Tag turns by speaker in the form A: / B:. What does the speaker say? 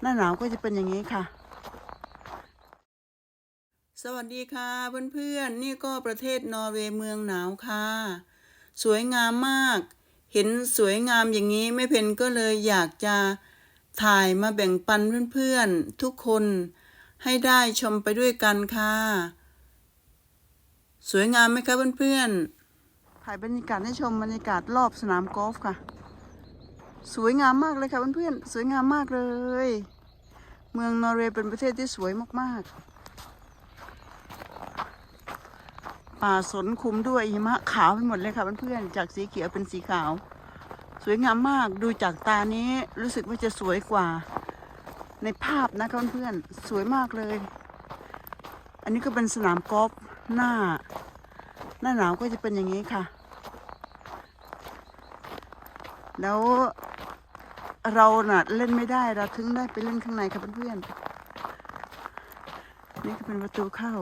A: หน้าหนาวก็จะเป็นอย่างนี้ค่ะ
B: สวัสดีค่ะเพื่อนๆ นี่ก็ประเทศนอร์เวย์เมืองหนาวค่ะ สวยงามมาก เห็นสวยงามอย่างนี้แม่เพนก็เลยอยากจะถ่ายมาแบ่งปันเพื่อนๆ ทุกคนให้ได้ชมไปด้วยกันค่ะ สวยงามไหมคะเพื่อนๆ
A: ถ่ายบรรยากาศให้ชมบรรยากาศรอบสนามกอล์ฟค่ะ สวยงามมากเลยค่ะเพื่อนๆ สวยงามมากเลย เมืองนอร์เวย์เป็นประเทศที่สวยมากๆ ป่าสนคุมด้วยหิมะขาวไปหมดเลยค่ะเพื่อนๆ จากสีเขียวเป็นสีขาว สวยงามมาก ดูจากตานี้รู้สึกว่าจะสวยกว่า ในภาพนะคะเพื่อนๆ สวยมากเลย อันนี้ก็เป็นสนามกอล์ฟหน้า หน้าหนาวก็จะเป็นอย่างนี้ค่ะ แล้วเราน่ะเล่นไม่ได้เราถึงได้ไปเล่นข้างในค่ะเพื่อนๆนี่ก็เป็นประตูเข้า